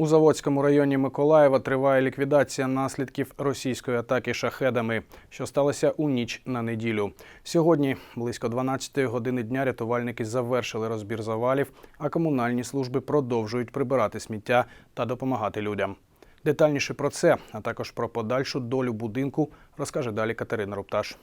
У Заводському районі Миколаєва триває ліквідація наслідків російської атаки шахедами, що сталося у ніч на неділю. Сьогодні, близько 12-ї години дня, рятувальники завершили розбір завалів, а комунальні служби продовжують прибирати сміття та допомагати людям. Детальніше про це, а також про подальшу долю будинку, розкаже далі Катерина Рупташ.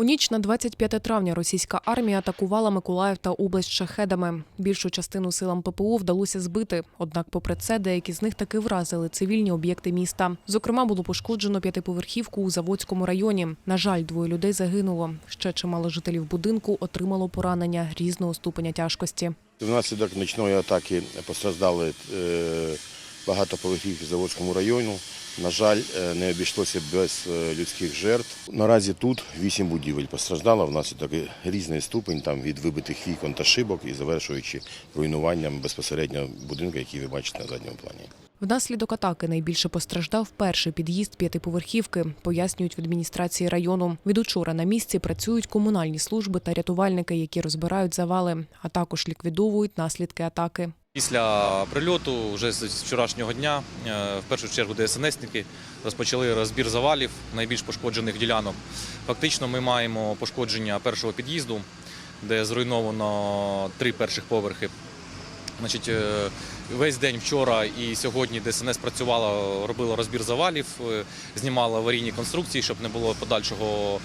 У ніч на 25 травня російська армія атакувала Миколаїв та область шахедами. Більшу частину силам ППО вдалося збити. Однак, попри це, деякі з них таки вразили цивільні об'єкти міста. Зокрема, було пошкоджено п'ятиповерхівку у Заводському районі. На жаль, двоє людей загинуло. Ще чимало жителів будинку отримало поранення різного ступеня тяжкості. Внаслідок нічної атаки постраждали е, багатоповерхівки в Заводському району. На жаль, е, не обійшлося без е, людських жертв. Наразі тут вісім будівель постраждало внаслідок різний ступень, там від вибитих вікон та шибок і завершуючи руйнуванням безпосередньо будинку, який ви бачите на задньому плані. Внаслідок атаки найбільше постраждав перший під'їзд п'ятиповерхівки, пояснюють в адміністрації району. Від учора на місці працюють комунальні служби та рятувальники, які розбирають завали, а також ліквідовують наслідки атаки. Після прильоту, вже з вчорашнього дня, е, в першу чергу ДСНСники розпочали розбір завалів найбільш пошкоджених ділянок. Фактично, ми маємо пошкодження першого під'їзду, де зруйновано три перших поверхи. Значить, е, весь день вчора і сьогодні ДСНС працювала, робила розбір завалів, е, знімала аварійні конструкції, щоб не було подальшого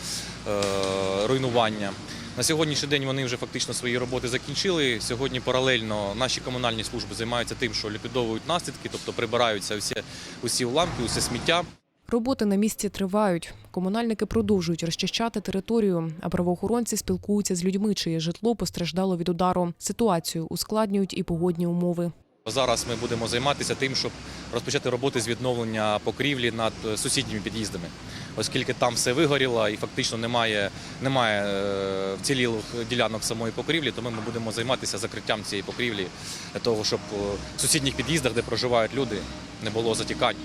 руйнування. На сьогоднішній день вони вже фактично свої роботи закінчили. Сьогодні паралельно наші комунальні служби займаються тим, що ліквідовують наслідки, тобто прибираються всі, усі уламки, усе сміття. Роботи на місці тривають. Комунальники продовжують розчищати територію, а правоохоронці спілкуються з людьми, чиє житло постраждало від удару. Ситуацію ускладнюють і погодні умови. Зараз ми будемо займатися тим, щоб розпочати роботи з відновлення покрівлі над е, сусідніми під'їздами, оскільки там все вигоріло і фактично немає, немає е, вцілілих ділянок самої покрівлі, тому ми будемо займатися закриттям цієї покрівлі для того, щоб е, в сусідніх під'їздах, де проживають люди, не було затікань.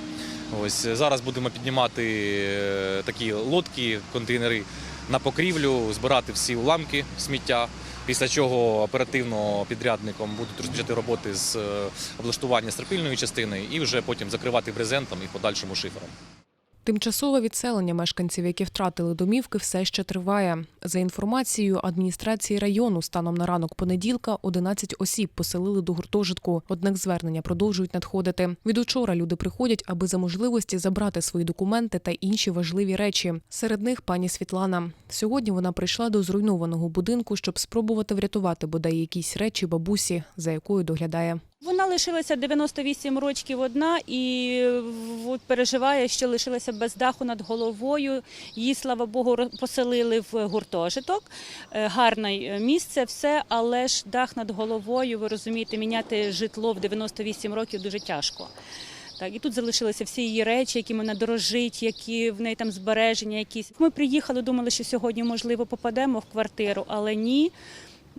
Ось зараз будемо піднімати такі лодки, контейнери на покрівлю, збирати всі уламки сміття. Після чого оперативно підрядником будуть розпочати роботи з е, облаштування стропільної частини і вже потім закривати брезентом і подальшому шифером. Тимчасове відселення мешканців, які втратили домівки, все ще триває. За інформацією адміністрації району, станом на ранок понеділка 11 осіб поселили до гуртожитку. Однак звернення продовжують надходити. Від учора люди приходять, аби за можливості забрати свої документи та інші важливі речі. Серед них пані Світлана. Сьогодні вона прийшла до зруйнованого будинку, щоб спробувати врятувати бодай якісь речі бабусі, за якою доглядає. Вона лишилася 98 років одна і переживає, що лишилася без даху над головою. Її, слава Богу, поселили в гуртожиток. Е, Гарне е, місце, все, але ж дах над головою, ви розумієте, міняти житло в 98 років дуже тяжко. Так, і тут залишилися всі її речі, які вона дорожить, які в неї там збереження якісь. Ми приїхали, думали, що сьогодні, можливо, попадемо в квартиру, але ні.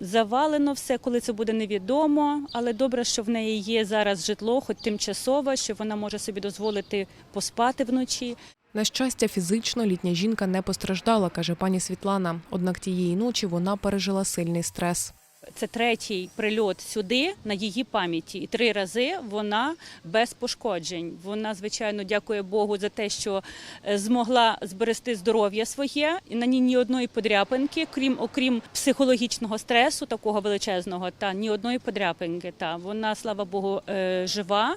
Завалено все, коли це буде невідомо. Але добре, що в неї є зараз житло, хоч тимчасове, що вона може собі дозволити поспати вночі. На щастя, фізично літня жінка не постраждала, каже пані Світлана. Однак тієї ночі вона пережила сильний стрес. Це третій прильот сюди на її пам'яті. І три рази вона без пошкоджень. Вона, звичайно, дякує Богу за те, що е, змогла зберегти здоров'я своє. І на ній ні одної подряпинки, крім окрім психологічного стресу, такого величезного, та ні одної подряпинки. Та вона, слава Богу, е, жива,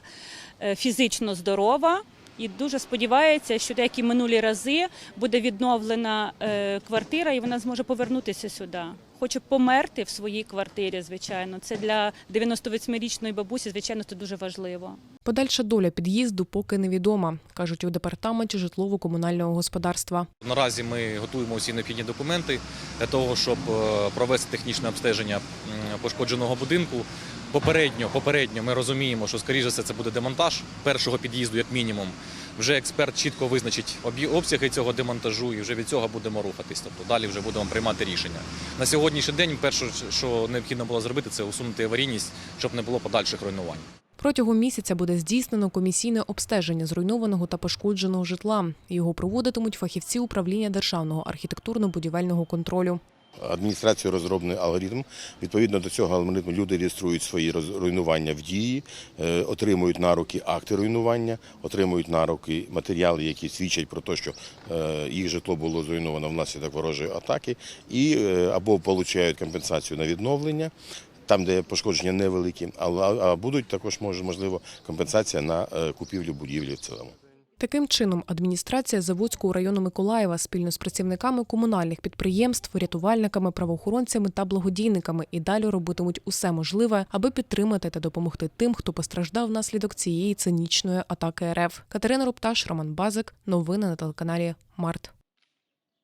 е, фізично здорова. І дуже сподівається, що деякі минулі рази буде відновлена е, квартира, і вона зможе повернутися сюди. Хоче померти в своїй квартирі, звичайно. Це для 98-річної бабусі, звичайно, це дуже важливо. Подальша доля під'їзду поки невідома, кажуть у департаменті житлово-комунального господарства. Наразі ми готуємо усі необхідні документи для того, щоб е, провести технічне обстеження пошкодженого будинку. Попередньо, попередньо ми розуміємо, що скоріше все це буде демонтаж першого під'їзду, як мінімум. Вже експерт чітко визначить обсяги цього демонтажу, і вже від цього будемо рухатись. Тобто далі вже будемо приймати рішення. На сьогоднішній день перше, що необхідно було зробити, це усунути аварійність, щоб не було подальших руйнувань. Протягом місяця буде здійснено комісійне обстеження зруйнованого та пошкодженого житла. Його проводитимуть фахівці управління державного архітектурно-будівельного контролю. Адміністрацією розроблений алгоритм. Відповідно до цього алгоритму люди реєструють свої руйнування в дії, е, отримують на руки акти руйнування, отримують на руки матеріали, які свідчать про те, що е, їх житло було зруйновано внаслідок ворожої атаки, і е, або отримують компенсацію на відновлення. Там, де пошкодження невеликі, а, будуть також може, можливо компенсація на купівлю будівлі в цілому. Таким чином, адміністрація Заводського району Миколаєва спільно з працівниками комунальних підприємств, рятувальниками, правоохоронцями та благодійниками і далі робитимуть усе можливе, аби підтримати та допомогти тим, хто постраждав внаслідок цієї цинічної атаки РФ. Катерина Рупташ, Роман Базик. Новини на телеканалі Март.